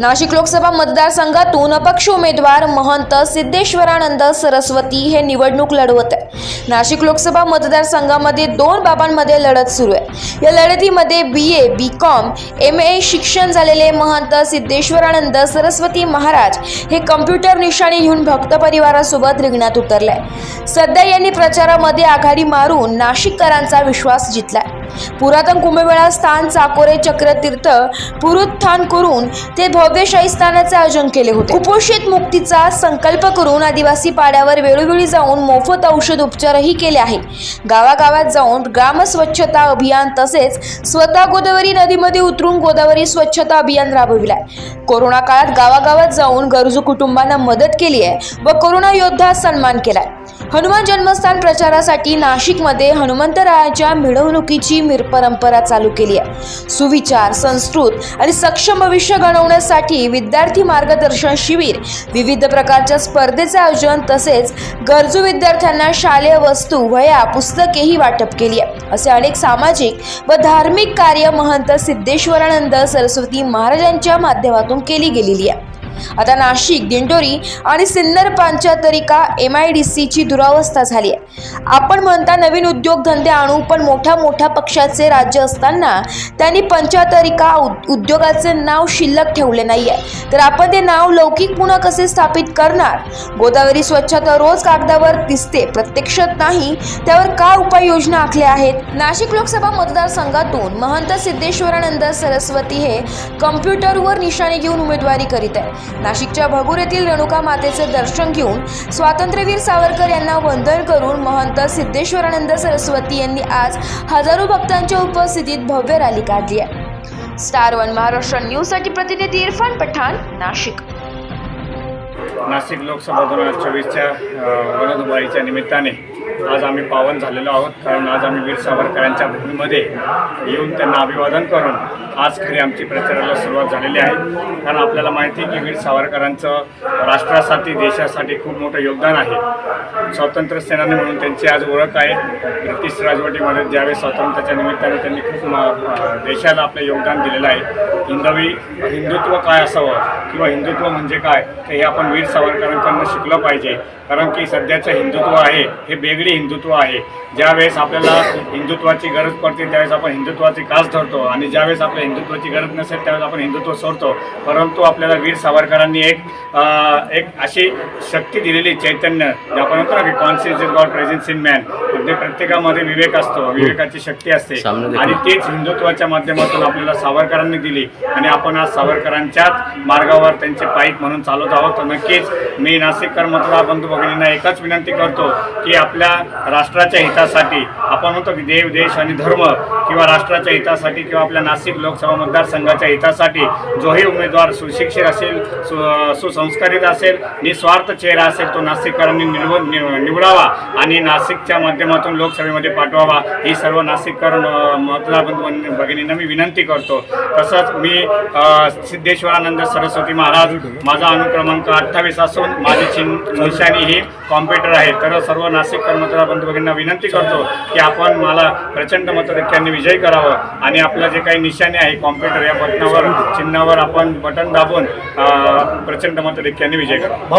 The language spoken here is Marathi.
नाशिक लोकसभा मतदारसंघातून अपक्ष उमेदवार महंत सिद्धेश्वरानंद सरस्वती हे निवडणूक लढवत आहे नाशिक लोकसभा मतदारसंघामध्ये दोन बाबांमध्ये लढत सुरू आहे. या लढतीमध्ये बी A B com M A शिक्षण झालेले महंत सिद्धेश्वरानंद सरस्वती महाराज हे कम्प्युटर निशाणी घेऊन भक्त परिवारासोबत रिंगणात उतरले सध्या यांनी प्रचारामध्ये आघाडी मारून नाशिककरांचा विश्वास जितलाय पुरातन कुंभमेळा स्थान चाकोरे चक्रतीर्थ पुरुत्थान करून ते भव्य शाही स्थानाचे आयोजन केले होते. कुपोषित मुक्तीचा संकल्प करून आदिवासी पाड्यावर वेळोवेळी जाऊन मोफत औषध उपचारही केले आहे. गावागावात जाऊन ग्राम स्वच्छता अभियान तसेच स्वतः गोदावरी नदीमध्ये उतरून गोदावरी स्वच्छता अभियान राबविलाय. कोरोना काळात गावागावात जाऊन गरजू कुटुंबांना मदत केली आहे व कोरोना योद्धा सन्मान केलाय. हनुमान जन्मस्थान प्रचारासाठी नाशिकमध्ये हनुमंतरायाच्या मिरवणुकीची मिर परंपरा चालू केली आहे. सुविचार संस्कृत आणि सक्षम भविष्य घडवण्यासाठी विद्यार्थी मार्गदर्शन शिबिर विविध प्रकारच्या स्पर्धेचे आयोजन तसेच गरजू विद्यार्थ्यांना शालेय वस्तू वह्या पुस्तकेही वाटप केली आहे. असे अनेक सामाजिक व धार्मिक कार्य महंत सिद्धेश्वरानंद सरस्वती महाराजांच्या माध्यमातून केली गेलेली आहे. आता नाशिक दिंडोरी आणि सिन्नर पांचातरिका एम आय डी सीची दुरावस्था झाली आहे. आपण म्हणता नवीन उद्योगधंदे आणू पण मोठ्या मोठ्या पक्षाचे राज्य असताना त्यांनी पंचातरिका उद्योगाचे नाव शिल्लक ठेवले नाही आहे तर आपण ते नाव लौकिक पुन्हा कसे स्थापित करणार? गोदावरी स्वच्छता रोज कागदावर दिसते प्रत्यक्षात नाही त्यावर काय उपाययोजना आखल्या आहेत? नाशिक लोकसभा मतदारसंघातून महंत सिद्धेश्वरानंद सरस्वती हे कम्प्युटरवर निशाणे घेऊन उमेदवारी करीत आहे नाशिकच्या भगूर येथील रेणुका मातेचे दर्शन घेऊन स्वातंत्र्यवीर सावरकर यांना वंदन करून महंत सिद्धेश्वरानंद सरस्वती यांनी आज हजारो भक्तांच्या उपस्थितीत भव्य रॅली काढली आहे. स्टार वन महाराष्ट्र न्यूजसाठी प्रतिनिधी इरफान पठाण नाशिक. नाशिक लोकसभा दोन हजार चोवीसच्या वनधुमाळीच्या निमित्ताने आज आम्ही पावन झालेलो आहोत. कारण आज आम्ही वीर सावरकरांच्या भूमीमध्ये येऊन त्यांना अभिवादन करून आज खरी आमची प्रचाराला सुरुवात झालेली आहे. कारण आपल्याला माहिती आहे की वीर सावरकरांचं राष्ट्रासाठी देशासाठी खूप मोठं योगदान आहे. स्वातंत्र्य सेनानी म्हणून त्यांची आज ओळख आहे. ब्रिटिश राजवटीमध्ये ज्यावेळेस स्वातंत्र्याच्या निमित्ताने त्यांनी खूप देशाला आपलं योगदान दिलेलं आहे. हिंदवी हिंदुत्व काय असावं किंवा हिंदुत्व म्हणजे काय ते हे आपण वीर सावरकरांकडनं शिकलं पाहिजे. कारण की सध्याचं हिंदुत्व आहे हे वेगळी हिंदुत्व आहे. ज्यावेळेस आपल्याला हिंदुत्वाची गरज पडते त्यावेळेस आपण हिंदुत्वाची कास धरतो. आणि ज्यावेळेस आपल्या हिंदुत्वाची गरज नसेल त्यावेळेस आपण हिंदुत्व सोडतो. परंतु आपल्याला वीर सावरकरांनी एक एक अशी शक्ती दिलेली चैतन्य. जे आपण म्हणतो ना की conscious is God presence in man म्हणजे प्रत्येकामध्ये विवेक असतो विवेकाची शक्ती असते. आणि तेच हिंदुत्वाच्या माध्यमातून आपल्याला सावरकरांनी दिली. आणि आपण आज सावरकरांच्याच मार्गावर त्यांचे पाईक म्हणून चालत आहोत. तर नक्कीच मी नाशिककर मतदार बंधू भगिनींना एकच विनंती करतो की आपल्या राष्ट्राच्या हितासाठी आपण म्हणतो की देव देश आणि धर्म किंवा राष्ट्राच्या हितासाठी किंवा आपल्या नाशिक लोकसभा मतदारसंघाच्या हितासाठी जोही उमेदवार सुशिक्षित असेल सु सुसंस्कारित असेल निस्वार्थ चेहरा असेल तो नाशिककरांनी निवड निव- निवडावा. आणि नाशिकच्या माध्यमातून लोकसभेमध्ये पाठवावा. ही सर्व नाशिककर अ, मतदार भगिनींना मी विनंती करतो. तसंच मी सिद्धेश्वरानंद सरस्वती महाराज माझा अनुक्रमांक अठ्ठावीस असून माझी चिन निशाणी ही कॉम्प्युटर आहे. तर सर्व नाशिककर मतदार बंधू भगिनींना विनंती करतो की आपण मला प्रचंड मतदारांनी विजय करावं आणि आपलं जे काही निशाणी आहे कॉम्प्युटर या बटनावर चिन्हावर आपण बटन दाबून प्रचंड मतदारांनी विजय करावा.